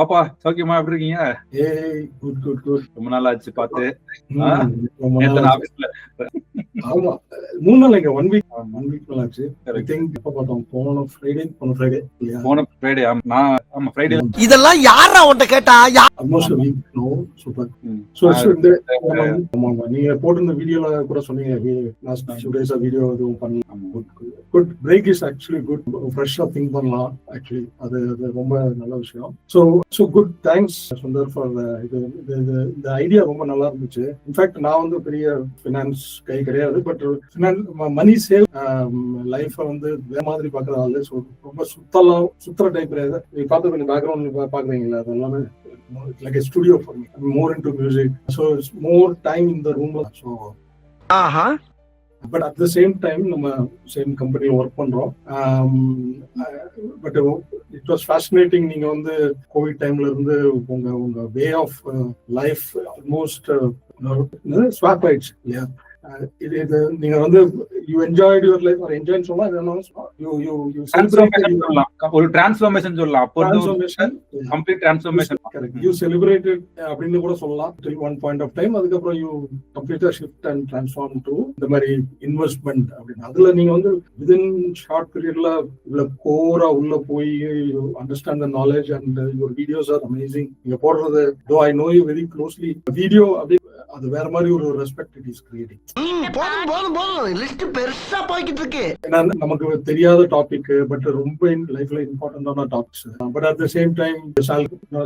பாப்பா சௌக்கியமா எப்படி இருக்கீங்க? ஏய் குட் குட் குட் ரொம்ப நாள் ஆச்சு ஆச்சு. ஆபீஸ்ல ஆமா. மூணு நாள் இங்க ஒன் வீக். ஒன் வீக் மேல ஆச்சு. ஐ Correct. திங்க் எப்ப பார்த்தோம்? போன ஃப்ரைடே போன ஃப்ரைடே இல்லையா? போன ஃப்ரைடே நான் ஆமா ஃப்ரைடே இதெல்லாம் யாரா உன்ட்ட கேட்டா? ஆல்மோஸ்ட் வீக் நோ சூப்பர் இந்த ஆமா நீங்க போட்டிருந்த வீடியோல கூட சொன்னீங்க. லாஸ்ட் ஃபியூ டேஸா வீடியோ எதுவும் பண்ணலாம் good good break is actually good ஃப்ரெஷ்ஷா திங்க் பண்ணலாம் ஆக்சுவலி அது அது ரொம்ப நல்ல விஷயம். So so good thanks Sundar for இது- இந்த ஐடியா ரொம்ப நல்லா இருந்துச்சு. இன்ஃபேக்ட் நான் வந்து பெரிய ஃபினான்ஸ் கை கிடையாது. பட் மணி சேவ் லைஃப்பை வந்து வேற மாதிரி ஸோ ரொம்ப சுத்தலாம் சுத்துற டைப் கிடையாது. நீ பார்த்து கொஞ்சம் பேக்ரவுண்ட் பார்க்குறீங்களா அது எல்லாமே like studio for me more in to music so more time in the room so aha. But at the same time நம்ம சேம் கம்பெனியில் ஒர்க் பண்றோம். பட் இட் வாஸ் ஃபேசினேட்டிங் நீங்க வந்து கோவிட் டைம்ல இருந்து உங்க உங்க way of life almost swap ஆயிடுச்சு இல்லையா? இது இது நீங்க வந்து யூ என்ஜாய்ட் யுவர் லைஃப் ஒரு என்ஜாய் சொன்னா யூ யூ யூ சொல்லலாம். ஒரு டிரான்ஸ்ஃபர்மேஷன் சொல்லலாம். அப்போ transformation complete transformation you celebrated அப்படின்னு கூட சொல்லலாம். Till one point of time அதுக்கப்புறம் யூ கம்ப்ளீட்டா ஷிஃப்ட் அண்ட் ட்ரான்ஸ்ஃபார்ம் டு இந்த மாதிரி இன்வெஸ்ட்மெண்ட் அப்படின்னு. அதுல நீங்க வந்து விதின் ஷார்ட் பீரியட்ல உள்ள கோரா உள்ள போய் understand the knowledge and your videos are amazing நீங்க போடுறது though I know you very closely video அப்படி அது வேற மாதிரி ஒரு ரெஸ்பெக்ட் இட் இஸ் கிரியேட்டிங் போதும் போதும் போதும். லிஸ்ட் பெருசா போய்கிட்டு இருக்கு ஏன்னா நமக்கு தெரியாத டாபிக் பட் ரொம்ப லைஃப்ல இம்பார்ட்டன்டான topics but at the same time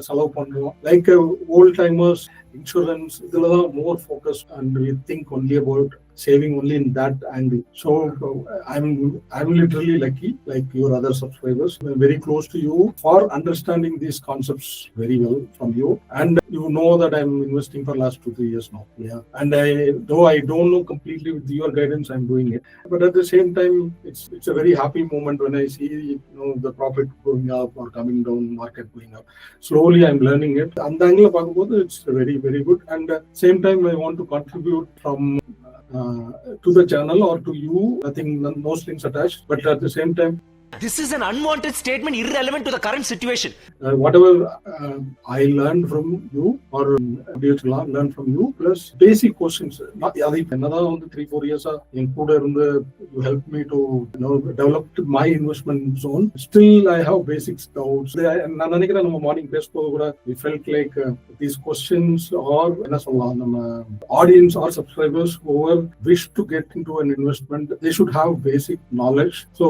செலவு பண்றோம் லைக் ஓல்ட் டைமர்ஸ் இன்சூரன்ஸ் இதுல தான் more focus and we think only about saving only in that angle. So I'm I'm literally lucky, like your other subscribers, I'm very close to you for understanding these concepts very well from you. And you know that I'm investing for last two three years now. Yeah, and I though I don't know completely with your guidance, I'm doing it. But at the same time, it's it's a very happy moment when I see you know the profit going up or coming down, market going up. Slowly, I'm learning it. And the angle it's very very good. And at the same time, I want to contribute from uh, to the channel or to you. Nothing, no strings attached. But at the same time, This is an unwanted statement irrelevant to the current situation. uh, whatever uh, I learned from you or um, videos learn learn from you, plus basic questions. அதை என்னதான் வந்து three four இயர்ஸா என் கூட இருந்து you help me to develop my investment zone still I have basics doubts நான் நினைக்கிறேன் நம்ம மார்னிங் பேசும்போது கூட we felt like these questions are என்ன சொல்லலாம் நம்ம audience are subscribers over wish to get in to an investment they should have basic knowledge so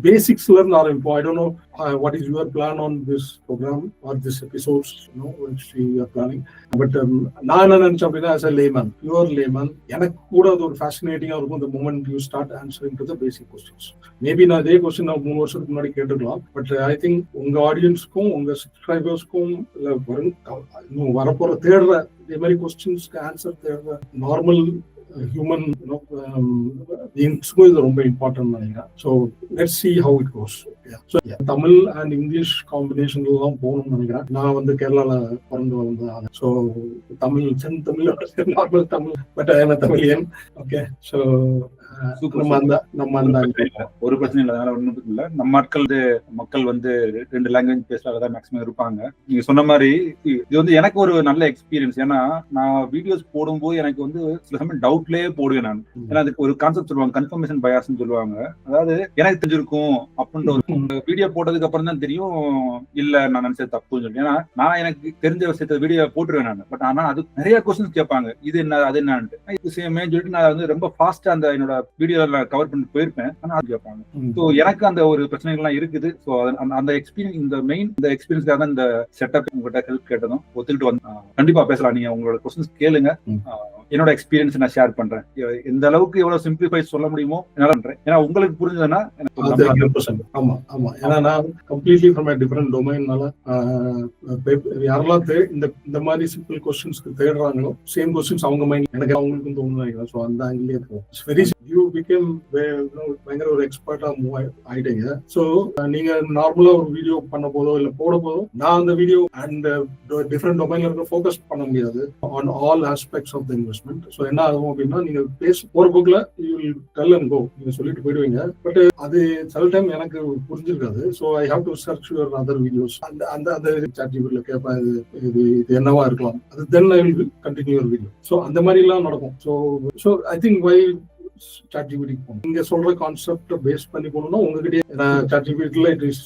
basics learn are important. I don't know uh, what is your plan on this program or this episodes, you know, which you are planning. But um, நான் என்ன நினைச்சேன் அப்படின்னா as a layman, pure layman, எனக்கு கூட அது ஒரு ஃபேசினேட்டிங்காக இருக்கும் the moment you start answering to the basic questions. Maybe நான் இதே கொஸ்டின் நான் மூணு வருஷத்துக்கு முன்னாடி கேட்டுக்கலாம் பட் ஐ திங்க் உங்க ஆடியன்ஸ்க்கும் உங்க சப்ஸ்கிரைபர்ஸ்க்கும் இல்லை வரும் இன்னும் வரப்போற தேடுற இதே மாதிரி கொஸ்டின்ஸ்க்கு ஆன்சர் தேடுற நார்மல் ஹியூமன் பீயிங்ஸ்க்கும் இது ரொம்ப இம்பார்ட்டன்ட் நினைக்கிறேன். So let see how it goes so Tamil and English காம்பினேஷன்ல தான் போகணும்னு நினைக்கிறேன். நான் வந்து கேரளால பிறந்து வளர்ந்த so Tamil Sen Tamil normal Tamil but I Tamilian okay so ஒரு பிரச்சனை இல்லை. அதனால ஒன்றும் இல்லை. நம்ம ஆட்கள் மக்கள் வந்து ரெண்டு லாங்குவேஜ் பேசுறவங்க தான் மேக்ஸிமம் இருப்பாங்க. நீங்க சொன்ன மாதிரி இது வந்து எனக்கு ஒரு நல்ல எக்ஸ்பீரியன்ஸ் ஏன்னா நான் வீடியோஸ் போடும்போது எனக்கு வந்து சில சமயம் டவுட்லயே போடுவேன் நான். ஏன்னா அதுக்கு ஒரு கான்செப்ட் சொல்லுவாங்க. கன்ஃபர்மேஷன் பயாஸ்னு சொல்லுவாங்க. அதாவது எனக்கு தெரிஞ்சிருக்கும் அப்படின்ற ஒரு வீடியோ போட்டதுக்கு அப்புறம் தான் தெரியும் இல்ல நான் நினைச்சது தப்புன்னு சொல்லி. ஏன்னா நான் எனக்கு தெரிஞ்ச விஷயத்த வீடியோ போட்டுருவேன் நான். பட் ஆனா அது நிறைய கொஸ்டின்ஸ் கேட்பாங்க. இது என்ன அது என்னன்ட்டு. இது சேமே சொல்லிட்டு நான் வந்து ரொம்ப ஃபாஸ்டா அந்த என்னோட வீடியோல கவர் பண்ணி போயிருப்பேன். ஆனா கேட்பாங்க. ஸோ எனக்கு அந்த ஒரு பிரச்சனைகள்லாம் இருக்குது. ஸோ அந்த எக்ஸ்பீரியன்ஸ் இந்த மெயின் இந்த எக்ஸ்பீரியன்ஸ்க்காக இந்த செட்டப் உங்ககிட்ட ஹெல்ப் கேட்டதும் ஒத்துக்கிட்டு வந்து கண்டிப்பா பேசலாம். நீங்க உங்களோட கொஸ்டின்ஸ் கேளுங்க. என்னோட எக்ஸ்பீரியன்ஸ் நான் ஷேர் பண்றேன். எந்த அளவுக்கு எவ்வளவு சிம்பிளிஃபை சொல்ல முடியுமோ என்னால பண்றேன். ஏன்னா உங்களுக்கு புரிஞ்சதுன்னா எனக்கு ஆமா ஆமா. ஏன்னா நான் கம்ப்ளீட்லி ஃப்ரம் டிஃபரெண்ட் டொமைன்னால யாரெல்லாம் இந்த இந்த மாதிரி சிம்பிள் கொஸ்டின்ஸ்க்கு தேடுறாங்களோ சேம் கொஸ்டின்ஸ் அவங்க மைண்ட் எனக்கு அவங்களுக்கும் தோணுது ஸோ அந்த ஆங்கிலே வெரி யூ பிகேம் பயங்கர ஒரு எக்ஸ்பர்ட்டா மூவ் ஆயிட்டீங்க. ஸோ நீங்க நார்மலா ஒரு வீடியோ பண்ண போதோ இல்ல போட போதோ நான் அந்த வீடியோ அண்ட் டிஃப்ரெண்ட் டொமைன்ல இருக்க ஃபோக்கஸ் பண்ண முடியாது. On all aspects of the invest adjustment so என்ன ஆகும் அப்படின்னா நீங்க பேச போற போக்குல டெல் அண்ட் கோ நீங்க சொல்லிட்டு போயிடுவீங்க. பட் அது சில டைம் எனக்கு புரிஞ்சிருக்காது. So I have to search your other videos அந்த அந்த அந்த சாட்ஜிபிட்ல கேட்பேன் இது இது இது என்னவா இருக்கலாம். அது then I will continue video so அந்த மாதிரி எல்லாம் நடக்கும். So so I think why ChatGPT போகணும். நீங்க சொல்ற கான்செப்ட் பேஸ் பண்ணி போகணும்னா உங்ககிட்ட சாட்ஜிபிடில it is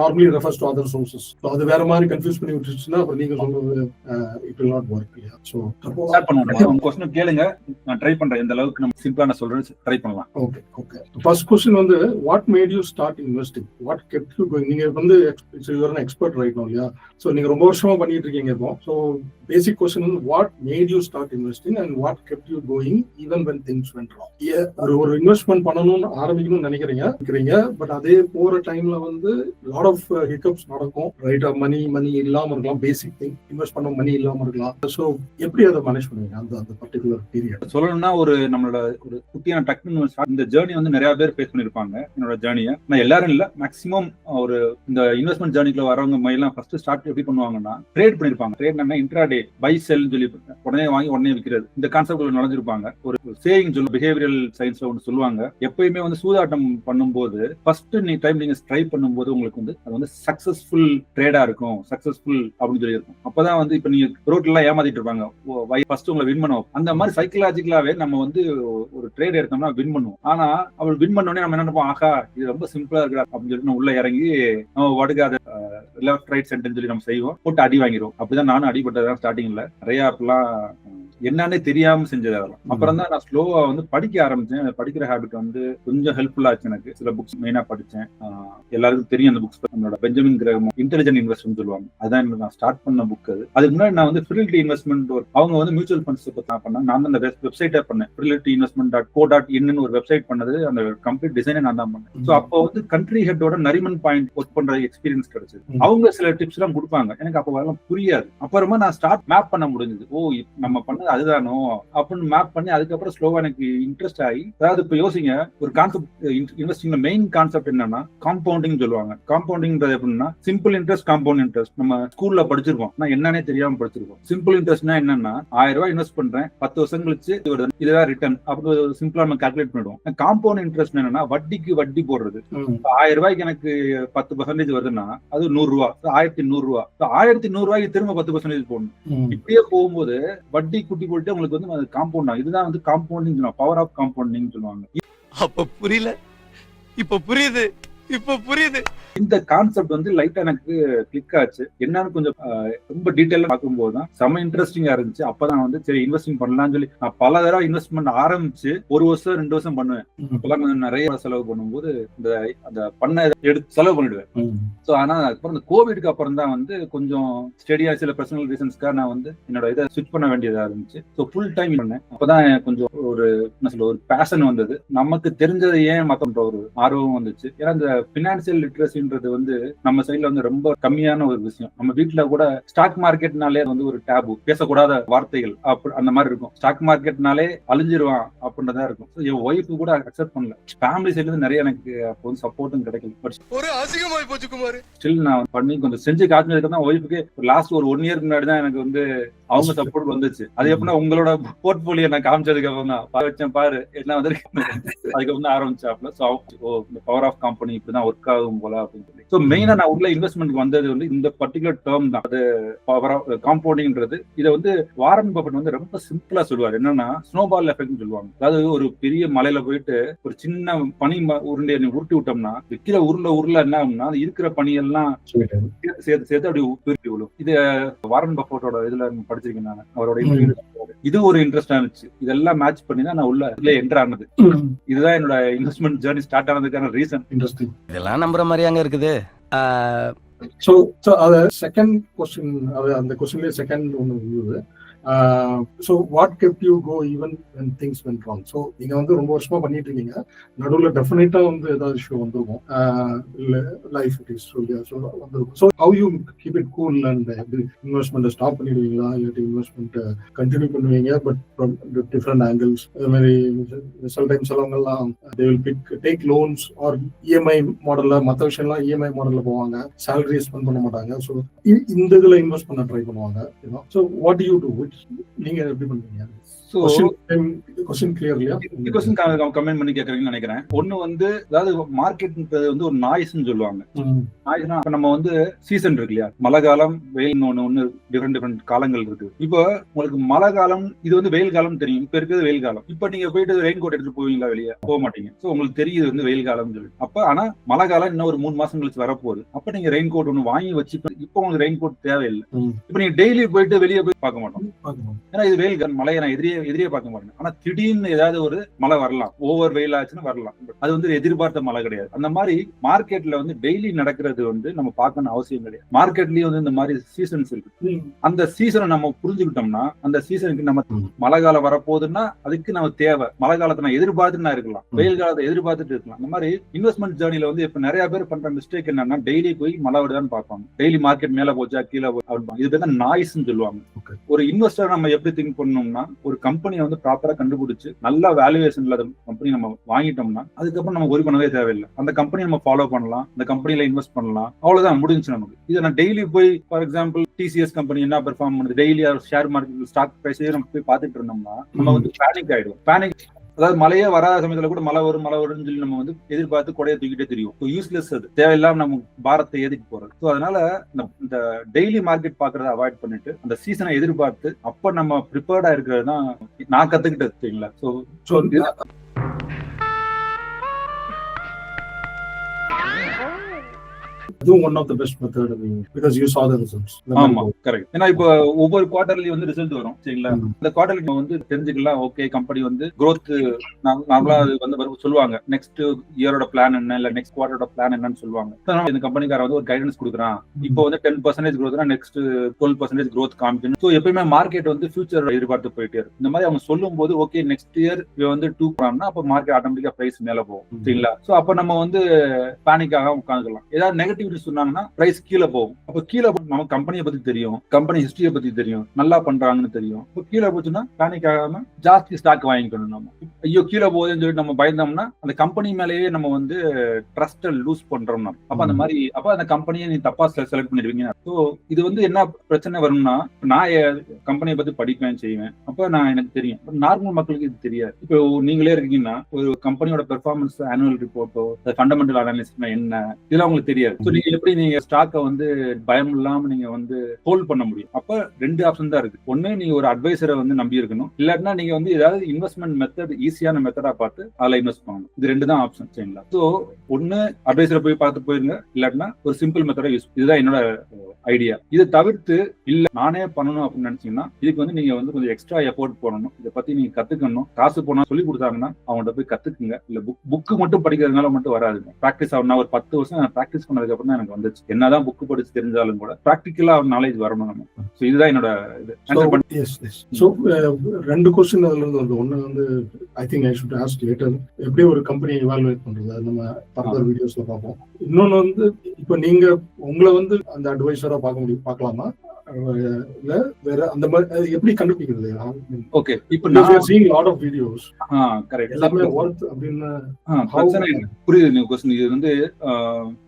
normally refers to other sources அது வேற மாதிரி கன்ஃபியூஸ் பண்ணி விட்டுருச்சுன்னா அப்புறம் நீங்க சொல்றது இட் வில் நாட் ஒர்க் இல்லையா? ஸோ ஸ்டார்ட் பண்ணுவோம் உங்க கொஸ்டின் கேளுங்க. நான் ட்ரை பண்றேன். இந்த அளவுக்கு நம்ம சிம்பிளா நான் சொல்றேன் ட்ரை பண்ணலாம். ஓகே ஓகே ஃபர்ஸ்ட் கொஸ்டின் வந்து what made you start investing what kept you going நீங்க வந்து யுவர் எக்ஸ்பர்ட் ரைட் நோ இல்லையா? ஸோ நீங்க ரொம்ப வருஷமா பண்ணிட்டு இருக்கீங்க இப்போ. ஸோ பேசிக் கொஸ்டின் வந்து what made you start investing and what kept you going even when things went wrong ஒரு ஒரு இன்வெஸ்ட்மெண்ட் பண்ணணும்னு ஆரம்பிக்கணும்னு நினைக்கிறீங்க நினைக்கிறீங்க. பட் அதே போற டைம்ல வந்து லாட் ஆஃப் ஹிக்கப்ஸ் நடக்கும். ரைட் மணி மணி இல்லாம இருக்கலாம். பேசிக் திங் இன்வெஸ்ட் பண்ண மணி இல்லாம இருக்கலாம். ஸோ எப்படி அதை மேனேஜ் பண்ணுவீங்க? அந்த அந்த பர்டிகுலர் பீரியட் சொல்லணும்னா ஒரு நம்மளோட ஒரு குட்டியான டக்குன்னு இந்த ஜேர்னி வந்து நிறைய பேர் ஃபேஸ் பண்ணிருப்பாங்க என்னோட ஜேர்னியை நான் எல்லாரும் இல்ல மேக்ஸிமம் ஒரு இந்த இன்வெஸ்ட்மெண்ட் ஜேர்னிக்குள்ள வரவங்க மையெல்லாம் ஃபர்ஸ்ட் ஸ்டார்ட் எப்படி பண்ணுவாங்கன்னா ட்ரேட் பண்ணிருப்பாங்க ட்ரேட் என்ன? டே பை செல் சொல்லி உடனே வாங்கி உடனே விற்கிறது இந்த கான்செப்ட் நுழைஞ்சிருப்பாங்க. ஒரு சேவிங் சொல்லு பிஹேவியல் சயின்ஸ்ல ஒன்று சொல்லுவாங்க. எப்பயுமே வந்து சூதாட்டம் பண்ணும்போது ஃபர்ஸ்ட் நீ டைம் நீங்க ட்ரை பண்ணும்போது உங்களுக்கு வந்து அது வந்து சக்சஸ்ஃபுல் ட்ரேடா இருக்கும். சக்சஸ்ஃபுல் அப்படின்னு சொல்லி இருக்கும். அப்பதான் வந்து இப்ப நீங்க ரோட்ல எல்லாம் ஏமாத்திட்டு இருப்பாங்க. ஃபர்ஸ்ட் உங்களை வின் பண்ணுவோம்? அந்த மாதிரி சைக்கலாஜிக்கலாவே நம்ம வந்து ஒரு ட்ரேட் எடுத்தோம்னா வின் பண்ணுவோம். ஆனா அவள் வின் பண்ணோடனே நம்ம என்ன நினைப்போம்? ஆகா இது ரொம்ப சிம்பிளா இருக்கா அப்படின்னு சொல்லிட்டு உள்ள இறங்கி நம்ம வடுக்கு அதை லெஃப்ட் ரைட் சென்டர்னு சொல்லி நம்ம செய்வோம். போட்டு அடி வாங்கிடுவோம். அப்படிதான் நானும் அடிபட்டதான் ஸ்டார்டிங்ல நிறைய அப்பெல்லாம் என்னன்னே தெரியாம செஞ்சது அதெல்லாம் அப்புறம் தான் நான் ஸ்லோவா வந்து படிக்க ஆரம்பிச்சேன். படிக்கிற ஹேபிட் வந்து கொஞ்சம் ஹெல்ப்ஃபுல்லா ஆச்சு எனக்கு. சில புக்ஸ் மெயினா படிச்சேன். எல்லாருக்கும் தெரியும் அந்த புக்ஸ் நம்மளோட பெஞ்சமின் கிரகம் இன்டெலிஜென்ட் இன்வெஸ்ட்மெண்ட் சொல்லுவாங்க. அதான் நான் ஸ்டார்ட் பண்ண புக் அது. அதுக்கு முன்னாடி நான் வந்து ஃபிலிட்டி இன்வெஸ்ட்மெண்ட் அவங்க வந்து மியூச்சுவல் ஃபண்ட்ஸ் பத்தி பண்ணேன். நான் அந்த வெப்சைட்டே பண்ணேன். ஃபிலிட்டி investment dot co dot in ஒரு வெப்சைட் பண்ணது. அந்த கம்ப்ளீட் டிசைனே நான் தான் பண்ணேன். ஸோ அப்போ வந்து கண்ட்ரி ஹெட்டோட நரிமன் பாயிண்ட் ஒர்க் பண்ற எக்ஸ்பீரியன்ஸ் கிடைச்சது. அவங்க சில டிப்ஸ் எல்லாம் கொடுப்பாங்க. எனக்கு அப்போ வரலாம் புரியாது. அப்புறமா நான் ஸ்டார்ட் மேப் பண்ண முடிஞ்சது. ஓ நம்ம பண்ணது அதுதானோ? அப்படின்னு மேப் பண்ணி அதுக்கப்புறம் ஸ்லோவா எனக்கு இன்ட்ரெஸ்ட் ஆகி அதாவது இப்ப யோசிங்க ஒரு கான்செப்ட் இன்வெஸ்டிங்ல மெயின் கான்செப்ட் என்னன்னா காம்பவுண்டிங் சொல்லுவாங்க. காம்பவுண்டிங்ன்றது எப்படின்னா சிம்பிள் இன்ட்ரெஸ்ட் காம்பவுண்ட் இன்ட்ரெஸ்ட் நம்ம ஸ்கூல்ல படிச்சிருக்கோம். ஆனா என்னன்னே தெரியாம படிச்சிருக்கோம். சிம்பிள் இன்ட்ரெஸ்ட்னா என்னன்னா ஆயிரம் ரூபாய் இன்வெஸ்ட் பண்றேன் பத்து வருஷம் கழிச்சு இதுதான் ரிட்டர்ன் அப்படி சிம்பிளா நம்ம கால்குலேட் பண்ணிடுவோம். காம்பவுண்ட் இன்ட்ரெஸ்ட் என்னன்னா வட்டிக்கு வட்டி போடுறது. ஆயிரம் ரூபாய்க்கு எனக்கு பத்து பர்சன்டேஜ் வருதுன்னா அது நூறு ரூபா. ஆயிரத்தி நூறு ரூபா. ஆயிரத்தி நூறு ரூபாய்க்கு திரும்ப பத்து பர்சன்டேஜ் போடணும். இப்படியே போகும்போது வட்டி குட்டி போட்டு உங்களுக்கு வந்து அது காம்பவுண்ட் ஆகும். இதுதான் வந்து காம்பவுண்டிங் சொல்லுவாங்க. பவர் ஆஃப் காம்பவுண்டிங் சொல்லுவாங்க. அப்ப புரியல? இப்ப புரியுது? இப்ப புரியுது. இந்த கான்செப்ட் வந்து லைட்டா எனக்கு கிளிக் ஆச்சு. என்னன்னு கொஞ்சம் ரொம்ப டீட்டெயிலா பார்க்கும்போது தான் செம இன்ட்ரெஸ்டிங்கா இருந்துச்சு. அப்பதான் வந்து சரி இன்வெஸ்டிங் பண்ணலாம்னு சொல்லி நான் பல தடவை இன்வெஸ்ட்மெண்ட் ஆரம்பிச்சு ஒரு வருஷம் ரெண்டு வருஷம் பண்ணுவேன். அப்பெல்லாம் கொஞ்சம் நிறைய செலவு பண்ணும்போது இந்த அந்த பண்ண எடுத்து செலவு பண்ணிடுவேன். ஸோ ஆனா அதுக்கப்புறம் இந்த கோவிட்க்கு அப்புறம் தான் வந்து கொஞ்சம் ஸ்டெடியா சில பர்சனல் ரீசன்ஸ்க்காக நான் வந்து என்னோட இதை ஸ்விட்ச் பண்ண வேண்டியதா இருந்துச்சு. ஸோ ஃபுல் டைம் பண்ணேன். அப்பதான் கொஞ்சம் ஒரு என்ன சொல்ல ஒரு பேஷன் வந்தது. நமக்கு தெரிஞ்சதை ஏன் மத்தன்ற ஒரு ஆர்வம் வந்துச்சு. ஏன்னா இந்த பினான்சியல் லிட்ரஸின்றது வந்து நம்ம சைட்ல வந்து ரொம்ப கம்மியான ஒரு விஷயம். நம்ம வீட்ல கூட ஸ்டாக் மார்க்கெட்னாலே வந்து ஒரு டேபு பேசக்கூடாத வார்த்தைகள் அந்த மாதிரி இருக்கும். ஸ்டாக் மார்க்கெட்னாலே அழிஞ்சிருவான் அப்படின்றதா இருக்கும். என் ஒய்ஃபு கூட அக்செப்ட் பண்ணல. ஃபேமிலி சைட்ல இருந்து நிறைய எனக்கு அப்போ வந்து சப்போர்ட்டும் கிடைக்கல. பட் ஒரு அசிங்கமாய் போச்சு குமார். ஸ்டில் நான் பண்ணி கொஞ்சம் செஞ்சு காட்டினதுக்கு தான் ஒய்ஃபுக்கு லாஸ்ட் ஒரு ஒன் இயர் முன்னாடி தான் எனக்கு வந்து அவங்க சப்போர்ட் வந்துச்சு. அது எப்படின்னா உங்களோட போர்ட்போலியோ நான் காமிச்சதுக்கு அப்புறம் தான். வச்சேன் பாரு. என்ன வந்து அதுக்கப்புறம் தான் ஆரம்பிச்சாப்ல. ஸோ ஓ இந்த பவர் ஆஃப் கம்பெனி இப்படிதான் ஒர்க் ஆகும் போல அப்படின்னு சொல்லி. ஸோ மெயினா நான் உள்ள இன்வெஸ்ட்மெண்ட் வந்தது வந்து இந்த பர்டிகுலர் டேர்ம் தான். அது பவர் ஆஃப் காம்பவுண்டிங்ன்றது இதை வந்து வாரன் பஃபட் வந்து ரொம்ப சிம்பிளா சொல்லுவார். என்னன்னா ஸ்னோபால் எஃபெக்ட்னு சொல்லுவாங்க. அதாவது ஒரு பெரிய மலையில போயிட்டு ஒரு சின்ன பனி உருண்டையை நீ உருட்டி விட்டோம்னா கீழே உருளை உருளை என்ன ஆகும்னா இருக்கிற பனியெல்லாம் சேர்த்து சேர்த்து அப்படி உருட்டி விழும். இது வாரன் பஃபோட்டோட இதுல படிச்சிருக்கேன் நான். அவரோட. இது ஒரு இன்ட்ரெஸ்ட் இருந்துச்சு. இதெல்லாம் மேட்ச் பண்ணி தான் நான் உள்ள இதுல என்டர் ஆனது. இதுதான் என்னோட இன்வெஸ்ட்மெண்ட் ஜேர்னி ஸ்டார்ட் ஆனதுக்கான ரீசன் இன்ட்ரெஸ்டிங் இதெல்லாம் நம்புற மாதிரியாங்க இருக்குது. ஸோ ஸோ அது செகண்ட் கொஸ்டின் அது அந்த கொஸ்டின்லேயே செகண்ட் ஒன்று இருந்தது. So what kept you go even when things when wrong so நீங்கள் வந்து ரொம்ப வருஷமா பண்ணிட்டு இருக்கீங்க. நடுவில் டெஃபினட்டாக வந்து ஏதாவது இஷ்யூ வந்துருக்கும். இல்லை லைஃப் இட் இஸ் ஸோ வந்திருக்கும். So how you keep it cool and இன்வெஸ்ட்மெண்ட்டை stop பண்ணிடுவீங்களா? இல்லாட்டி இன்வெஸ்ட்மெண்ட்டை கண்டினியூ பண்ணுவீங்க? பட் ஃப்ரம் டிஃப்ரெண்ட் ஆங்கிள்ஸ் அது மாதிரி சில time சிலவங்கெல்லாம் they will pick take loans or EMI மாடலில் மற்ற விஷயம்லாம் இஎம்ஐ மாடலில் போவாங்க. சேலரி ஸ்பெண்ட் பண்ண மாட்டாங்க. ஸோ இந்த இதில் இன்வெஸ்ட் பண்ண ட்ரை பண்ணுவாங்க. ஸோ வாட் யூ டூ நீங்க எப்படி பண்ணுவீங்க? கமெண்ட் பண்ணி கேட்கறீங்கன்னு நினைக்கிறேன். ஒண்ணு வந்து அதாவது மார்க்கெட்ன்றது வந்து ஒரு நாய்ஸ்னு சொல்லுவாங்க. நாய்ஸ்னா நம்ம வந்து சீசன் இருக்கு இல்லையா? மழை காலம் வெயில் ஒண்ணு ஒண்ணு டிஃப்ரெண்ட் டிஃப்ரெண்ட் காலங்கள் இருக்கு. இப்போ உங்களுக்கு மழை காலம் இது வந்து வெயில் காலம் தெரியும். இப்ப இருக்கிறது வெயில் காலம். இப்ப நீங்க போயிட்டு ரெயின் கோட் எடுத்துட்டு போவீங்களா வெளியே? போக மாட்டீங்க. சோ உங்களுக்கு தெரியுது வந்து வெயில் காலம்னு சொல்லி. அப்ப ஆனா மழை காலம் இன்னும் ஒரு மூணு மாசம் கழிச்சு வரப்போகுது. அப்ப நீங்க ரெயின் கோட் ஒண்ணு வாங்கி வச்சு இப்போ உங்களுக்கு ரெயின் கோட் தேவையில்லை. இப்ப நீங்க டெய்லி போயிட்டு வெளியே போய் பார்க்க மாட்டோம். ஏன்னா இது வெயில் காலம் மழையை நான் எதிரியே எதிரியே பார்க்க மாட்டேன். ஆனா திடீர்னு ஏதாவது ஒரு மழை வரலாம். ஓவர் வெயில் ஆச்சுன்னா வரலாம். அது வந்து எதிர்பார்த்த மழை கிடையாது. அந்த மாதிரி மார்க்கெட்ல வந்து டெய்லி நடக்கிறது வந்து நம்ம பார்க்கணும் அவசியம் கிடையாது. மார்க்கெட்லயும் வந்து இந்த மாதிரி சீசன்ஸ் இருக்கு. அந்த சீசனை நம்ம புரிஞ்சுக்கிட்டோம்னா அந்த சீசனுக்கு நம்ம. மழை காலம் வரப்போகுதுன்னா அதுக்கு நம்ம தேவை. மழை காலத்தை நான் எதிர்பார்த்துட்டு நான் இருக்கலாம். வெயில் காலத்தை எதிர்பார்த்துட்டு இருக்கலாம். அந்த மாதிரி இன்வெஸ்ட்மெண்ட் ஜேர்னில வந்து இப்ப நிறைய பேர் பண்ற மிஸ்டேக் என்னன்னா டெய்லி போய் மழை வருதான்னு பார்ப்பாங்க. டெய்லி மார்க்கெட் மேல போச்சா கீழே. இது பேர் தான் நாய்ஸ்ன்னு சொல்லுவாங்க. ஒரு இன்வெஸ்டர் நம்ம எப்படி திங்க் பண்ணோம்னா ஒரு கம்பெனியை வந்து ப்ராப்பரா கண்டுபிடிச்சு நல்ல வேல்யூவேஷன்ல கம்பெனி நம்ம வாங்கிட்டோம்னா அதுக்கப்புறம் நம்ம ஒரி பண்ணவே தேவையில்லை. அந்த கம்பெனி நம்ம ஃபாலோ பண்ணலாம் அந்த கம்பெனில இன்வெஸ்ட் பண்ணலாம். அவ்வளவுதான் முடிஞ்சு நமக்கு. இதை நான் டெய்லி போய் ஃபார் எக்ஸாம்பிள் டிசிஎஸ் கம்பெனி என்ன பெர்ஃபார்ம் பண்ணுது? டெய்லி ஷேர் மார்க்கெட் ஸ்டாக் பிரைஸே நம்ம போய் பார்த்துட்டு இருந்தோம்னா நம்ம வந்து பேனிக் ஆயிடும் பேனிக் அதாவது மழையே வராத சமயத்துல கூட மழை வரும் மழை வரும்னு சொல்லி நம்ம வந்து எதிர்பார்த்து கொடையை தூக்கிட்டே தெரியும் யூஸ்லெஸ் அது. தேவையில்லாம நம்ம பாரத்தை ஏதிட்டு போறது. ஸோ அதனால இந்த- டெய்லி மார்க்கெட் பாக்குறத அவாய்ட் பண்ணிட்டு அந்த சீசனை எதிர்பார்த்து அப்ப நம்ம ப்ரிப்பேர்டா இருக்கிறது தான் நான் கத்துக்கிட்டது சரிங்களா? ஸோ இதுவும் one of the best method because you saw the results. ஆமா கரெக்ட் ஏன்னா இப்போ ஒவ்வொரு குவார்டர்லயும் வந்து ரிசல்ட் வரும் சரிங்களா? ம். இந்த குவார்டர்லி வந்து தெரிஞ்சுக்கலாம் ஓகே கம்பெனி வந்து growth நார்மலா வந்து சொல்லுவாங்க. நெக்ஸ்ட் இயரோட பிளான் என்ன இல்ல நெக்ஸ்ட் குவார்டரோட பிளான் என்னன்னு சொல்லுவாங்க. இந்த கம்பெனிக்கார வந்து ஒரு கைடன்ஸ் கொடுக்குறான். இப்போ வந்து டென் பர்சன்டேஜ் க்ரோத்னா நெக்ஸ்ட் டுவெல் பர்சன்டேஜ் க்ரோத் காமிக்கணும். ஸோ எப்பயுமே மார்க்கெட் வந்து ஃபியூச்சர் எதிர்பார்த்து போயிட்டே இருக்கும். இந்த மாதிரி அவங்க சொல்லும் போது ஓகே நெக்ஸ்ட் இயர் வந்து டூ போறான்னா அப்போ மார்க்கெட் ஆட்டோமேட்டிக்கா பிரைஸ் மேல போகும். சரிங்களா? ஸோ அப்போ நம்ம வந்து பேனிக் ஆகாம உட்காந்துக்கலாம். ஏதாவது நெகட்டிவிட்டி சொன்னாங்கன்னா பிரைஸ் கீழே போகும். அப்போ கீழே நம்ம கம்பெனியை பத்தி தெரியும் கம்பெனி ஹிஸ்டரியை பத்தி தெரியும் நல்லா பண்றாங்கன்னு தெரியும். இப்போ கீழே போச்சுன்னா பேனிக் ஆகாம ஜாஸ்தி ஸ்டாக் வாங்கிக்கணும் நம்ம. ஐயோ கீழே போகுதுன்னு சொல்லிட்டு நம்ம பயந்தோம்னா அந்த கம்பெனி மேலேயே நம்ம வந்து ட்ரஸ்ட்டை லூஸ் பண்றோம் அப்ப அந்த. மாதிரி அப்ப அந்த கம்பெனியை நீ தப்பா செலக்ட் பண்ணிடுவீங்க. ஸோ இது வந்து என்ன பிரச்சனை வரும்னா நான் கம்பெனியை பத்தி படிப்பேன் செய்வேன். அப்ப நான் எனக்கு தெரியும். நார்மல் மக்களுக்கு இது தெரியாது. இப்போ நீங்களே இருக்கீங்கன்னா ஒரு கம்பெனியோட பெர்ஃபார்மன்ஸ் ஆனுவல் ரிப்போர்ட்டோ ஃபண்டமெண்டல் அனாலிசிஸ்னா என்ன? இதெல்லாம் உங்களுக்கு தெரியாது. ஸோ நீங்க எப்படி நீங்க ஸ்டாக்கை வந்து பயம் இல்லாம நீங்க வந்து ஹோல்ட் பண்ண முடியும்? அப்ப ரெண்டு ஆப்ஷன் தான் இருக்கு. ஒன்னு நீங்க ஒரு அட்வைசரை வந்து நம்பி இருக்கணும். இல்லாட்டினா நீங்க வந்து ஏதாவது இன்வெஸ்ட்மெண்ட் மெத்தட் ஈஸியான மெத்தடா பார்த்து அதுல இன்வெஸ்ட் பண்ணணும். இது ரெண்டு தான் ஆப்ஷன் சரிங்களா? ஸோ ஒன்னு அட்வைசரை போய் பார்த்து போயிருங்க. இல்லாட்டினா ஒரு சிம்பிள் மெத்தடா யூஸ் இதுதான் என்னோட ஐடியா இதை தவிர்த்து இல்ல நானே பண்ணணும் அப்படின்னு நினைச்சீங்கன்னா இதுக்கு வந்து நீங்க வந்து கொஞ்சம் எக்ஸ்ட்ரா எஃபோர்ட் போடணும். இதை பத்தி நீங்க கத்துக்கணும். காசு போனா சொல்லி கொடுத்தாங்கன்னா அவங்கள்ட்ட போய் கத்துக்குங்க. இல்ல புக் புக்கு மட்டும் படிக்கிறதுனால மட்டும் வராதுங்க. ப்ராக்டிஸ் ஆகும் ஒரு பத்து வருஷம் ப்ராக்டிஸ் பண்ணதுக்கு அப்புறம் தான் எனக்கு வந்துச்சு. என்னதான் புக் படிச்சு தெரிஞ்சாலும் கூட ப்ராக்டிக்கலா நாலேஜ் வரணும் நம்ம. ஸோ இதுதான் என்னோட இது. ஸோ ரெண்டு கொஸ்டின் அதுல இருந்து வந்து ஒண்ணு வந்து I think I should ask later எப்படி ஒரு கம்பெனி இவாலுவேட் பண்றது? அது நம்ம ஃபர்தர் வீடியோஸ்ல பார்ப்போம். இன்னொன்னு வந்து இப்போ நீங்க உங்களை வந்து அந்த அட்வைசரா பார்க்க முடியும் பார்க்கலாமா? வேற அந்த மாதிரி அது எப்படி கண்டுபிடிக்கிறது? ஓகே இப்போ நான் seeing lot of videos correct எல்லாமே பிரச்சனை. புரியுது நீங்க இது வந்து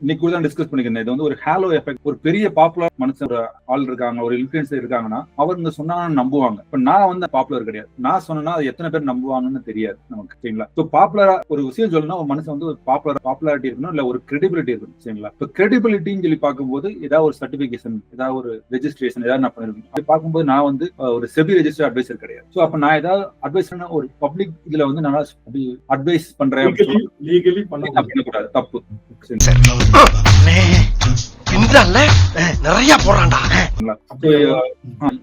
இன்னைக்கு கூட தான் டிஸ்கஸ் பண்ணிக்கிறேன் இது வந்து ஒரு ஹேலோ எஃபெக்ட் ஒரு பெரிய பாப்புலர் மனுஷன் ஒரு ஆள் இருக்காங்க ஒரு இன்ஃபுளுசர் இருக்காங்கன்னா அவங்க சொன்னா நம்புவாங்க. இப்ப நான் வந்து பாப்புலர் கிடையாது. நான் சொன்னா அது எத்தனை பேர் நம்புவாங்கன்னு தெரியாது நமக்கு சரிங்களா? ஸோ பாப்புலரா ஒரு விஷயம் சொல்லணும்னா ஒரு மனுஷன் வந்து ஒரு பாப்புலர் பாப்புலாரிட்டி இருக்கணும் இல்ல ஒரு கிரெடிபிலிட்டி இருக்கணும் சரிங்களா? இப்போ கிரெடிபிலிட்டின்னு சொல்லி பார்க்கும்போது ஏதாவது ஒரு சர்டிபிகேஷன் ஏதாவது ஒரு ரெஜிஸ்ட்ரேஷன் ஏதாவது நான் பண்ணிருக்கேன் அப்படி பார்க்கும்போது நான் வந்து ஒரு செபி ரெஜிஸ்டர் அட்வைசர் கிடையாது. ஸோ அப்ப நான் ஏதாவது அட்வைசர்னா ஒரு பப்ளிக் இதுல வந்து நான் அப்படி அட்வைஸ் பண்றேன் அப்படின்னு பண்ணக்கூடாது. தப்பு நிறைய போறான்டா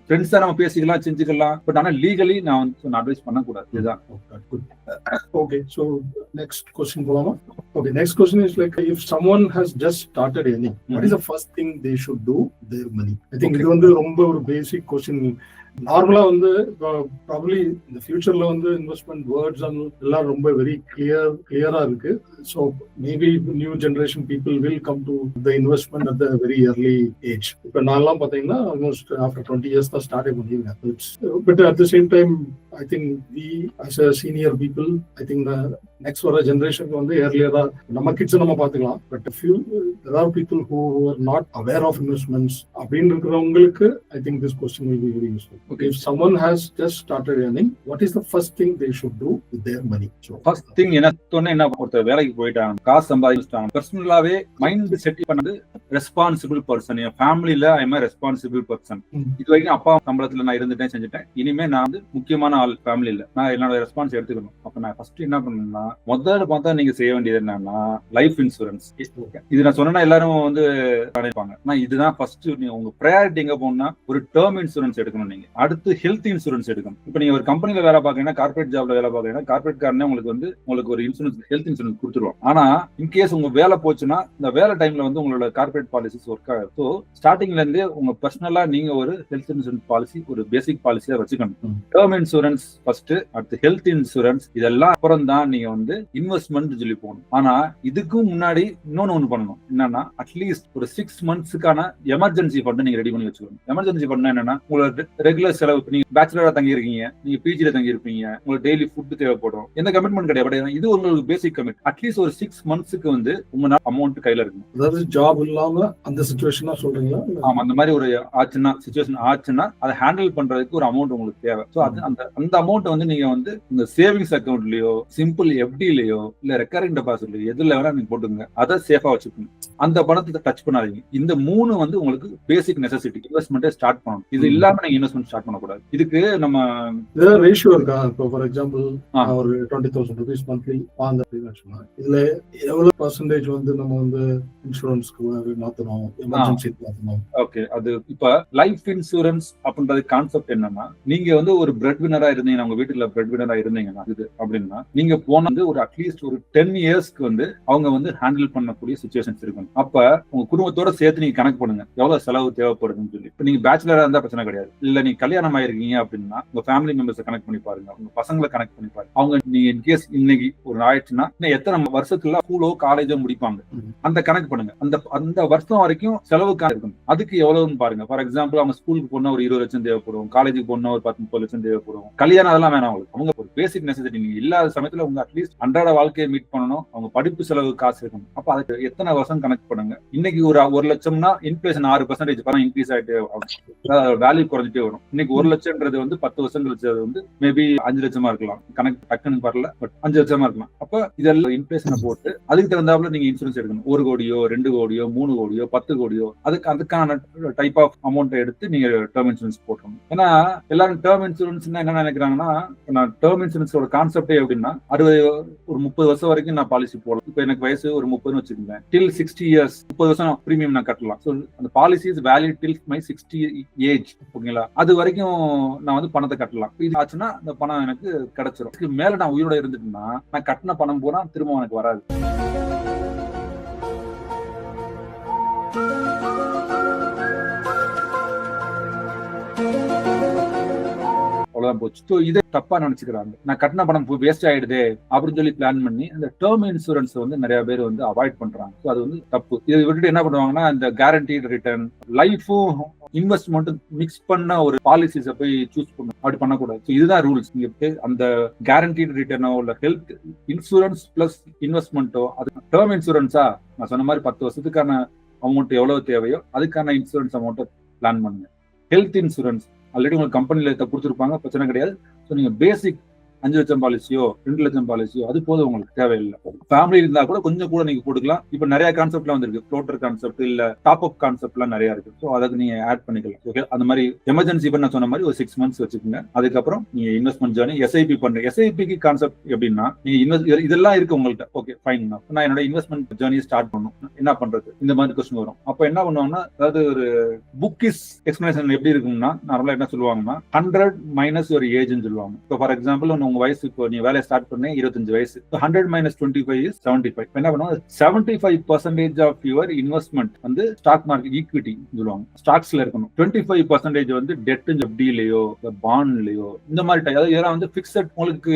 ஃப்ரெண்ட்ஸா நம்ம பேசிக்கலாம் செஞ்சுக்கலாம் பட் ஆனா லீகலி நான் வந்து அட்வைஸ் பண்ணக்கூடாது இதுதான் Okay, so next question, Polama. Okay, next question is like if someone has just started earning, what is the first thing they should do with their money? I think இது வந்து ரொம்ப ஒரு basic question நார்மலா வந்து probably இந்த ஃபியூச்சர்ல வந்து investment words எல்லாம் ரொம்ப வெரி கிளியர் கிளியரா இருக்கு. So maybe new generation people will come to the investment at the very early age இப்போ நான்லாம் பார்த்தீங்கன்னா ஆல்மோஸ்ட் ஆஃப்டர் டுவெண்ட்டி இயர்ஸ் தான் ஸ்டார்ட் பண்ணியிருக்கேன். But at the same time I think we as a senior people I think next வர ஜென்ரேஷனுக்கு வந்து ஏர்லியரா நம்ம கிட்ஸ் நம்ம பார்த்துக்கலாம். But few there are people who are not aware of investments அப்படின்னு இருக்கிறவங்களுக்கு I think this question will be very useful Okay. If someone has just started earning, what is the first thing they should do with their money? So, first thing என்ன சொன்ன என்ன ஒருத்தர் வேலைக்கு போயிட்டாங்க காசு சம்பாதிச்சிட்டாங்க. பர்சனலாவே மைண்ட் செட் பண்ணது ரெஸ்பான்சிபிள் பர்சன் என் ஃபேமிலில ஐம் ரெஸ்பான்சிபிள் பர்சன். இது வரைக்கும் அப்பா சம்பளத்துல நான் இருந்துட்டேன் செஞ்சுட்டேன். இனிமே நான் வந்து முக்கியமான ஆள் ஃபேமிலில நான் என்னோட ரெஸ்பான்ஸ் எடுத்துக்கணும். அப்ப நான் ஃபர்ஸ்ட் என்ன பண்ணணும்னா முதல்ல பார்த்தா நீங்க செய்ய வேண்டியது என்னன்னா லைஃப் இன்சூரன்ஸ் இது நான் சொன்னா எல்லாரும் வந்து நினைப்பாங்க நான் இதுதான் ஃபர்ஸ்ட் நீங்க உங்க ப்ரையாரிட்டி எங்க போகணும்னா ஒரு டேர்ம் இன்சூரன்ஸ் எடுக்கணும் நீங்க. அடுத்து ஹெல்த் இன்சூரன்ஸ் எடுக்கணும். இப்போ நீங்க ஒரு கம்பெனில வேலை பார்க்கறீங்கன்னா கார்பரேட் ஜாப்ல வேலை பார்க்கறீங்கன்னா கார்பரேட் காரனே உங்களுக்கு வந்து உங்களுக்கு ஒரு இன்சூரன்ஸ் ஹெல்த் இன்சூரன்ஸ் கொடுத்துருவோம் ஆனா இன்கேஸ் உங்க வேலை போச்சுன்னா இந்த வேலை டைம்ல வந்து உங்களோட கார்பரேட் பாலிசிஸ் ஒர்க் ஆகும் ஸோ ஸ்டார்டிங்ல இருந்தே உங்க பர்சனலா நீங்க ஒரு ஹெல்த் இன்சூரன்ஸ் பாலிசி ஒரு பேசிக் பாலிசியா வச்சுக்கணும். டேர்ம் இன்சூரன்ஸ் ஃபர்ஸ்ட் அடுத்து ஹெல்த் இன்சூரன்ஸ் இதெல்லாம் அப்புறம் தான் நீங்க வந்து இன்வெஸ்ட்மெண்ட் சொல்லி போகணும் ஆனா இதுக்கும் முன்னாடி இன்னொன்னு ஒண்ணு பண்ணணும். என்னன்னா அட்லீஸ்ட் ஒரு சிக்ஸ் மந்த்ஸ்க்கான எமர்ஜென்சி ஃபண்ட் நீங்க ரெடி பண்ணி வச்சுக்கணும். எமர்ஜென்சி ஃபண்ட் என்னன்னா உங்களோட ரெகுலர் செலவு நீங்க பேச்சுலரா தங்கி இருக்கீங்க நீங்க பிஜில தங்கி இருப்பீங்க உங்களுக்கு டெய்லி ஃபுட் தேவைப்படும். எந்த கமிட்மெண்ட் கிடையாது. இது உங்களுக்கு பேசிக் கமிட் அட்லீஸ்ட் ஒரு சிக்ஸ் மந்த்ஸ்க்கு வந்து உங்க அமௌண்ட் கையில இருக்கணும். அதாவது ஜாப் இல்லாம அந்த சுச்சுவேஷனா சொல்றீங்களா? ஆமா அந்த மாதிரி ஒரு ஆச்சுன்னா சுச்சுவேஷன் ஆச்சுன்னா அதை ஹேண்டில் பண்றதுக்கு ஒரு அமௌண்ட் உங்களுக்கு தேவை. ஸோ அது அந்த அந்த அமௌண்ட் வந்து நீங்க வந்து இந்த சேவிங்ஸ் அக்கௌண்ட்லயோ சிம்பிள் எஃப்டிலயோ இல்ல ரெக்கரிங் டெபாசிட்லயோ எதுல வேணா நீங்க போட்டுங்க அதை சேஃபா வச்சுக்கணும். அந்த பணத்தை டச் பண்ணாதீங்க. இந்த மூணு வந்து உங்களுக்கு பேசிக் நெசசிட்டி இன்வெஸ்ட்மெண்ட்டே ஸ்டார்ட் பண்ணணும். இது. இல்லாம நீங்க இன்வெஸ்ட்மெண்ட் ஸ்டார்ட் பண்ணக்கூடாது. இதுக்கு நம்ம ஏதாவது ரேஷியோ இருக்கா? இப்போ ஃபார் எக்ஸாம்பிள். ஒரு டுவெண்ட்டி தௌசண்ட் ருபீஸ் மந்த்லி வாங்க அப்படின்னு இதுல எவ்வளவு பர்சன்டேஜ் வந்து நம்ம வந்து இன்சூரன்ஸ்க்கு மாத்தணும்? எமர்ஜென்சி மாத்தணும்? ஓகே அது இப்ப லைஃப் இன்சூரன்ஸ் அப்படின்றது கான்செப்ட் என்னன்னா நீங்க வந்து ஒரு பிரெட் வினரா இருந்தீங்கன்னா உங்க வீட்டுல பிரெட் வினரா இருந்தீங்கன்னா இது அப்படின்னா நீங்க போன வந்து ஒரு அட்லீஸ்ட் ஒரு டென் இயர்ஸ்க்கு வந்து அவங்க வந்து ஹேண்டில் பண்ணக்கூடிய சுச்சுவேஷன்ஸ் இருக்கும். அப்ப உங்க குடும்பத்தோட சேர்த்து நீங்க கணக்கு பண்ணுங்க. எவ்வளவு செலவு தேவைப்படுதுன்னு சொல்லி. இப்ப நீங்க பேச்சுலரா இருந்தா பிரச்சனை கிடையாது. இல்ல நீங்க கல்யாணம் ஆயிருக்கீங்க அப்படின்னா உங்க ஃபேமிலி மெம்பர்ஸ் கனெக்ட் பண்ணி பாருங்க. உங்க பசங்களை கனெக்ட் பண்ணி பாருங்க. அவங்க நீங்க இன்கேஸ் இன்னைக்கு ஒரு ஆயிடுச்சுன்னா இன்னும் எத்தனை வருஷத்துல ஸ்கூலோ காலேஜோ முடிப்பாங்க. அந்த கணக்கு பண்ணுங்க. அந்த அந்த வருஷம் வரைக்கும் செலவுக்காக இருக்கணும் அதுக்கு எவ்வளவுன்னு பாருங்க. ஃபார் எக்ஸாம்பிள் அவங்க ஸ்கூலுக்கு போனா ஒரு இருபது லட்சம் தேவைப்படும். காலேஜுக்கு போனா ஒரு பத்து முப்பது லட்சம் தேவைப்படும். கல்யாணம் அதெல்லாம் வேணாம் அவங்களுக்கு. அவங்க ஒரு பேசிக் நெசசிட்டி நீங்க இல்லாத சமயத்துல உங்க அட்லீஸ்ட் அன்றாட வாழ்க்கையை மீட் பண்ணணும். அவங்க படிப்பு செலவு காசு இருக்கணும். அப்ப அதுக்கு எத்தனை வருஷம் கணக்கு பண்ணுங்க. இன்னைக்கு ஒரு ஒரு லட்சம்னா இன்ஃபிளேஷன் ஆறு பர்சன்டேஜ் பணம் இன்க்ரீஸ் ஆயிட்டே வேல்யூ குறைஞ்சிட்டே வரும். இன்னைக்கு ஒரு லட்சம்ன்றது வந்து பத்து வருஷம் கழிச்சு அது வந்து மேபி அஞ்சு லட்சமா இருக்கலாம். கணக்கு டக்குன்னு வரல பட் அஞ்சு லட்சமா இருக்கலாம். அப்ப இதெல்லாம் இன்ஃபிளேஷனை போட்டு அதுக்கு தகுந்தாப்புல நீங்க இன்சூரன்ஸ் எடுக்கணும். ஒரு கோடியோ ரெண்டு கோடியோ மூணு கோடியோ பத்து கோடியோ அதுக்கு அதுக்கான டைப் ஆஃப் அமௌண்ட் எடுத்து நீங்க டேர்ம் இன்சூரன்ஸ் போட்டணும் ஏன்னா எல்லாரும் டேர்ம் இன்சூரன்ஸ் என்ன நினைக்கிறாங்கன்னா நான் டேர்ம் இன்சூரன்ஸோட கான்செப்டே எப்படின்னா அறுபது ஒரு முப்பது வருஷம் வரைக்கும் நான் பாலிசி போடலாம் இப்போ எனக்கு வயசு ஒரு முப்பதுன்னு வச்சுக்கோங்க டில் சிக்ஸ்டி இயர்ஸ் முப்பது வருஷம் ப்ரீமியம் நான் கட்டலாம். ஸோ அந்த policy is valid till my sixty age ஓகேங்களா அது வரைக்கும் நான் வந்து பணத்தை கட்டலாம். இது ஆச்சுன்னா அந்த பணம் எனக்கு கிடைச்சிரும். இதுக்கு மேல நான் உயிரோட இருந்துட்டேன்னா நான் கட்டின பணம் பூரா திரும்ப எனக்கு வராது. அவ்வளவுதான் போச்சு. ஸோ இதை தப்பா நினைச்சுக்கிறாங்க. நான் கட்டின பணம் வேஸ்ட் ஆயிடுது அப்படின்னு சொல்லி பிளான் பண்ணி அந்த டேர்ம் இன்சூரன்ஸ் வந்து நிறைய பேர் வந்து அவாய்ட் பண்றாங்க. ஸோ அது வந்து தப்பு. இதை விட்டுட்டு என்ன பண்ணுவாங்கன்னா இந்த கேரண்டீட் ரிட்டர்ன் லைஃபும் இன்வெஸ்ட்மெண்ட்டும் மிக்ஸ் பண்ண ஒரு பாலிசிஸை போய் சூஸ் பண்ணணும் அப்படி பண்ணக்கூடாது. இதுதான் ரூல்ஸ் நீங்க அந்த கேரண்டீட் ரிட்டர்னோ இல்ல ஹெல்த் இன்சூரன்ஸ் பிளஸ் இன்வெஸ்ட்மெண்ட்டோ அது டேர்ம் இன்சூரன்ஸா நான் சொன்ன மாதிரி பத்து வருஷத்துக்கான அமௌண்ட் எவ்வளவு தேவையோ அதுக்கான இன்சூரன்ஸ் அமௌண்ட்டை பிளான் பண்ணுங்க. ஹெல்த் இன்சூரன்ஸ் ஆல்ரெடி உங்களுக்கு கம்பெனியில் கொடுத்துருப்பாங்க பிரச்சனை கிடையாது. ஸோ நீங்க பேசிக் அஞ்சு லட்சம் பாலிசியோ ரெண்டு லட்சம் பாலிசியோ அது போதும் உங்களுக்கு தேவையில்லை. ஃபேமிலி இருந்தா கூட கொஞ்சம் கூட நீங்க கொடுக்கலாம். இப்போ நிறைய கான்செப்ட்லாம் வந்திருக்கு. ஃப்ளோட்டர் கான்செப்ட் இல்ல டாப் அப் கான்செப்ட்லாம் நிறைய இருக்கு. ஸோ அதுக்கு நீங்க ஆட் பண்ணிக்கலாம். ஓகே அந்த மாதிரி எமர்ஜென்சி பண்ண சொன்ன மாதிரி ஒரு சிக்ஸ் மந்த்ஸ் வச்சுக்கோங்க. அதுக்கப்புறம் நீங்க இன்வெஸ்ட்மெண்ட் ஜேர்னி எஸ்ஐபி பண்ணுங்க எஸ்ஐபிக்கு கான்செப்ட் எப்படின்னா நீங்க இன்வெஸ்ட் இதெல்லாம் இருக்கு உங்கள்கிட்ட ஓகே ஃபைன் நான் என்னோட இன்வெஸ்ட்மெண்ட் ஜேர்னி ஸ்டார்ட் பண்ணணும். என்ன பண்றது? இந்த மாதிரி கொஸ்டின் வரும். அப்போ என்ன பண்ணுவாங்கன்னா அதாவது ஒரு புக் இஸ் எக்ஸ்பிளேஷன் எப்படி இருக்கும்னா நார்மலா என்ன சொல்லுவாங்கன்னா ஹண்ட்ரட் மைனஸ் ஒரு ஏஜ்னு சொல்லுவாங்க. இப்போ ஃபார் எக்ஸாம்பிள் உங்க வயசு இப்போ நீ வேலையை ஸ்டார்ட் பண்ணி இருபத்தஞ்சு வயசு. Hundred minus twenty five is seventy five என்ன பண்ணுவோம் seventy five percentage of your investment வந்து ஸ்டாக் மார்க்கெட் ஈக்விட்டி சொல்லுவாங்க. ஸ்டாக்ஸ்ல இருக்கணும். டுவெண்ட்டி ஃபைவ் பர்சன்டேஜ் வந்து டெட் எஃப்டிலயோ பாண்ட்லயோ இந்த மாதிரி டைம் அதாவது இதெல்லாம் வந்து பிக்சட் உங்களுக்கு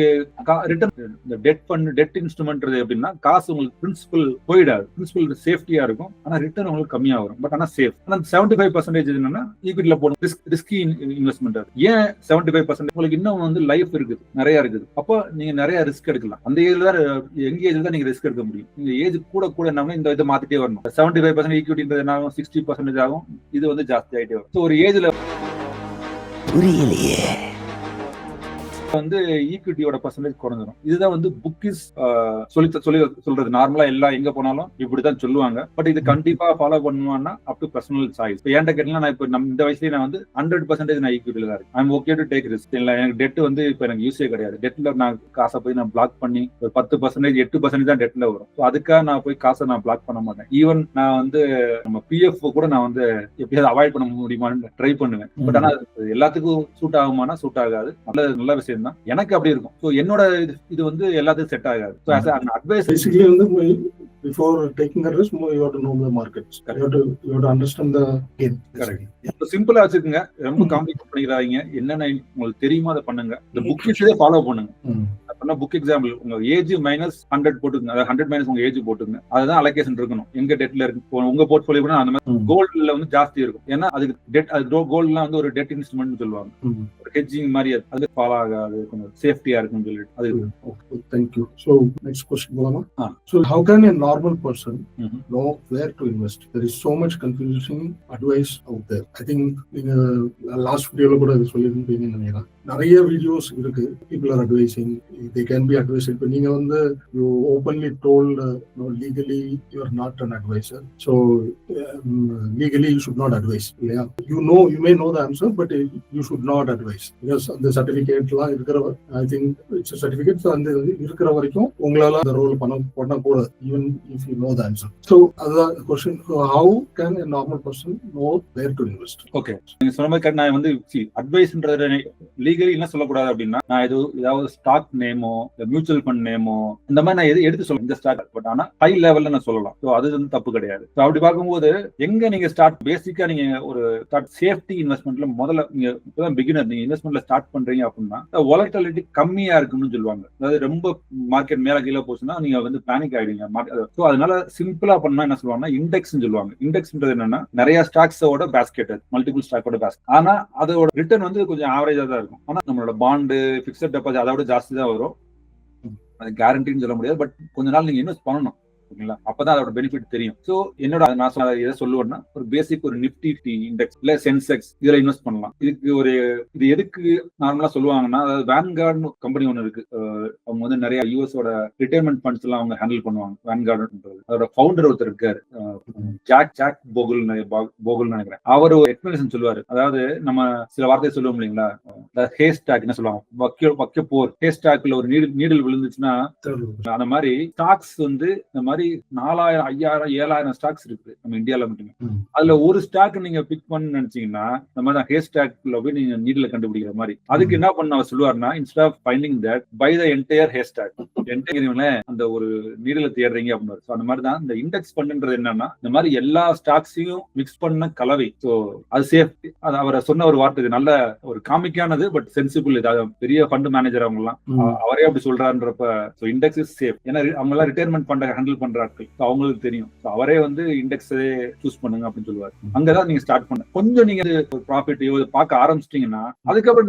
ரிட்டர்ன் இந்த டெட் ஃபண்ட் டெட் இன்ஸ்ட்ருமெண்ட் எப்படின்னா காசு உங்களுக்கு பிரின்சிபல் போயிடாது. பிரின்சிபல் சேஃப்டியா இருக்கும். ஆனா ரிட்டர்ன் உங்களுக்கு கம்மியா வரும். பட் ஆனா சேஃப் ஆனா செவன்டி ஃபைவ் பர்சன்டேஜ் என்னன்னா ஈக்விட்டில போடும் ரிஸ்கி இன்வெஸ்ட்மெண்ட் ஏன் செவன்டி ஃபைவ் பர்சன்டேஜ் உங்களுக்கு இன்னும் வந்து லைஃப் இருக்குது. நிறைய இருக்கு. இருக்குது அப்போ நீங்க நிறைய ரிஸ்க் எடுக்கலாம். அந்த ஏஜ்ல தான் எங்க ஏஜ்ல தான் நீங்க ரிஸ்க் எடுக்க முடியும். நீங்க ஏஜ் கூட கூட என்ன இந்த இதை மாத்திட்டே வரணும். செவன்டி ஃபைவ் பர்சன்ட் ஈக்விட்டின்றது என்ன ஆகும்? சிக்ஸ்டி பர்சன்டேஜ் ஆகும். இது வந்து ஜாஸ்தி ஆயிட்டே வரும். ஸோ ஒரு ஏஜ்ல புரியலையே. வந்து ஈக்விட்டியோட பர்சன்டேஜ் குறைஞ்சிரும். இதுதான் வந்து புக் இஸ் சொல்லி சொல்லி சொல்றது. நார்மலா எல்லாம் எங்க போனாலும் இப்படிதான் சொல்லுவாங்க. பட் இது கண்டிப்பா ஃபாலோ பண்ணுவான்னா அப் டு பர்சனல் சாய்ஸ் இப்போ ஏன்ட்ட கேட்டீங்கன்னா நான் இப்போ நம்ம இந்த வயசுலயே நான் வந்து ஹண்ட்ரட் பர்சன்டேஜ் நான் ஈக்விட்டில தான் இருக்கேன். I'm okay to take risk இல்லை எனக்கு டெட் வந்து இப்போ எனக்கு யூஸே கிடையாது. டெட்ல நான் காசை போய் நான் பிளாக் பண்ணி ஒரு பத்து பர்சன்டேஜ் எட்டு பர்சன்டேஜ் தான் டெட்ல வரும். So அதுக்காக நான் போய் காசை நான் பிளாக் பண்ண மாட்டேன். ஈவன் நான் வந்து நம்ம பிஎஃப் கூட நான் வந்து எப்படியாவது அவாய்ட் பண்ண முடியுமான்னு ட்ரை பண்ணுவேன். பட் ஆனா அது எல்லாத்துக்கும் சூட் ஆகுமானா சூட் ஆகாது. நல்ல நல்ல விஷயம் தான் எனக்கு அப்படி இருக்கும். ஸோ என்னோட இது வந்து எல்லாத்துக்கும் செட் ஆகாது. So as an advice Basically, வந்து before taking a risk, you have to know the markets. You have to you have to understand the game. Correct. இப்போ சிம்பிளா வச்சுக்கோங்க. ரொம்ப காம்ப்ளிகேட் பண்ணிக்கிறாங்க என்னென்ன உங்களுக்கு தெரியுமோ அதை பண்ணுங்க. இந்த புக் ஃபாலோ பண்ணுங்க. அப்படின்னா புக் எக்ஸாம்பிள் உங்க ஏஜ் மைனஸ் ஹண்ட்ரட் போட்டுங்க அதாவது ஹண்ட்ரட் மைனஸ் உங்க ஏஜ் போட்டுங்க அதுதான் அலோகேஷன் இருக்கணும் எங்க டெட்ல இருக்கு உங்க போர்ட்ஃபோலியோ கூட அந்த மாதிரி. கோல்ட்ல வந்து ஜாஸ்தி இருக்கும் ஏன்னா அதுக்கு டெட் அது கோல்ட்லாம் வந்து ஒரு டெட் இன்ஸ்ட்ருமெண்ட் சொல்லுவாங்க. ஒரு ஹெட்ஜிங் மாதிரி அது ஃபாலோ ஆகாது கொஞ்சம் சேஃப்டியா இருக்கும்னு சொல்லிட்டு அது. So next question, Bolama. Ah. So how can a normal person Mhm. know where to invest? There is so much confusing advice out there. I think நீங்க லாஸ்ட் வீடியோல கூட சொல்லியிருந்தீங்கன்னு நினைக்கிறேன் நிறைய வீடியோஸ் இருக்கு. People are advising they can be advice இப்போ நீங்க வந்து you openly no legally you are not an advisor so legally you should not advise இல்லையா? You know you may know the answer but you should not advise because அந்த சர்டிஃபிகேட்லாம் இருக்கிற I think it's certificate அந்த இருக்கிற வரைக்கும் உங்களால அந்த role பண்ண பண்ணக்கூடாது even if you know the answer so அதுதான் question how can a normal person know where to invest okay நீங்க சொன்ன மாதிரி நான் வந்து அட்வைஸ்ன்றது லீகலி என்ன சொல்லக்கூடாது அப்படின்னா நான் ஏதோ ஏதாவது ஸ்டாக் நேமோ மியூச்சுவல் ஃபண்ட் நேமோ இந்த மாதிரி நான் எது எடுத்து சொல்ல இந்த ஸ்டாக் பட் ஆனா ஹை லெவல்ல நான் சொல்லலாம். ஸோ அது வந்து தப்பு கிடையாது. ஸோ அப்படி பார்க்கும்போது எங்க நீங்க ஸ்டார்ட் பேசிக்கா நீங்க ஒரு ஸ்டார்ட் சேஃப்டி இன்வெஸ்ட்மெண்ட்ல முதல்ல நீங்க இப்பதான் பிகினர் நீங்க இன்வெஸ்ட்மெண்ட்ல ஸ்டார்ட் பண்றீங்க அப்படின்னா ஒலட்டாலிட்டி கம்மியா இருக்குன்னு சொல்லுவாங்க. அதாவது ரொம்ப மார்க்கெட் மேல கீழே போச்சுன்னா நீங்க வந்து பேனிக் ஆயிடுங்க ஸோ அதனால சிம்பிளா பண்ணா என்ன சொல்லுவாங்கன்னா இண்டெக்ஸ் சொல்லுவாங்க. இண்டெக்ஸ்ன்றது என்னன்னா நிறைய ஸ்டாக்ஸோட பேஸ்கெட் மல்டிபிள் ஸ்டாக்கோட பேஸ்கெட் ஆனா அதோட ரிட்டர்ன் வந்து கொஞ்சம் ஆவரேஜா தான் இருக்கும். ஆனா நம்மளோட பாண்டு பிக்சட் டெபாசிட் அதோட ஜாஸ்தி தான் வரும். அது கேரண்டின்னு சொல்ல முடியாது பட் கொஞ்ச நாள் நீங்க இன்வெஸ்ட் பண்ணணும். ஓகேங்களா? அப்பதான் அதோட பெனிஃபிட் தெரியும். சோ என்னோட நான் சொல்ல எதை சொல்லுவேன்னா ஒரு பேசிக் ஒரு நிப்டி இண்டெக்ஸ் இல்ல சென்செக்ஸ் இதுல இன்வெஸ்ட் பண்ணலாம். இதுக்கு ஒரு இது எதுக்கு நார்மலா சொல்லுவாங்கன்னா அதாவது வேன்கார்டு கம்பெனி ஒன்று இருக்கு. அவங்க வந்து நிறைய யூஎஸோட ரிட்டையர்மெண்ட் ஃபண்ட்ஸ் எல்லாம் அவங்க ஹேண்டில் பண்ணுவாங்க. வேன்கார்டுன்றது அதோட ஃபவுண்டர் ஒருத்தர் இருக்காரு. ஜாக் ஜாக் போகுல் போகுல் நினைக்கிறேன். அவர் ஒரு எக்ஸ்பிளேஷன் சொல்லுவாரு. அதாவது நம்ம சில வார்த்தையை சொல்லுவோம் இல்லைங்களா? ஹே ஸ்டாக் என்ன சொல்லுவாங்க. வக்க வக்க போர். ஹே ஸ்டாக்ல ஒரு நீடில் நீடில் விழுந்துச்சுன்னா அந்த மாதிரி ஸ்டாக்ஸ் வந்து இந்த மாதிரி நாலாயிரம் ஐயாயிரம் ஏழாயிரம் ஸ்டாக்ஸ் இருக்கு நம்ம இந்தியால மட்டுமே. அதுல ஒரு ஸ்டாக் நீங்க பிக் பண்ண நினைச்சீங்கன்னா இந்த மாதிரி ஹே ஸ்டாக்ல போய் நீங்க நீடில கண்டுபிடிக்கிற மாதிரி. அதுக்கு என்ன பண்ண அவர் சொல்லுவாருன்னா instead of finding that by the entire haystack அந்த ஒரு நீடில தேடுறீங்க அப்படின்னு அந்த மாதிரி தான் இந்த இண்டெக்ஸ் பண்ணுன்றது என்னன்னா இந்த மாதிரி எல்லா ஸ்டாக்ஸையும் மிக்ஸ் பண்ண கலவை. ஸோ அது சேஃப் அது அவரை சொன்ன ஒரு வார்த்தை இது நல்ல ஒரு காமிக்கானது பட் சென்சிபிள் இது. பெரிய ஃபண்ட் மேனேஜர் அவங்க எல்லாம் அவரே அப்படி சொல்றான்றப்ப இண்டெக்ஸ் இஸ் சேஃப் ஏன்னா அவங்க எல்லாம் ரிட்டையர்மெண்ட் பண்ற ஹேண்டில் பண்ற ஆட்கள் அவங்களுக்கு தெரியும். அவரே வந்து இண்டெக்ஸே சூஸ் பண்ணுங்க அப்படின்னு சொல்லுவாரு. அங்கதான் நீங்க ஸ்டார்ட் பண்ண. கொஞ்சம் நீங்க ப்ராஃபிட் பார்க்க ஆரம்பிச்சிட்டீங்கன்னா அதுக்கப்புறம்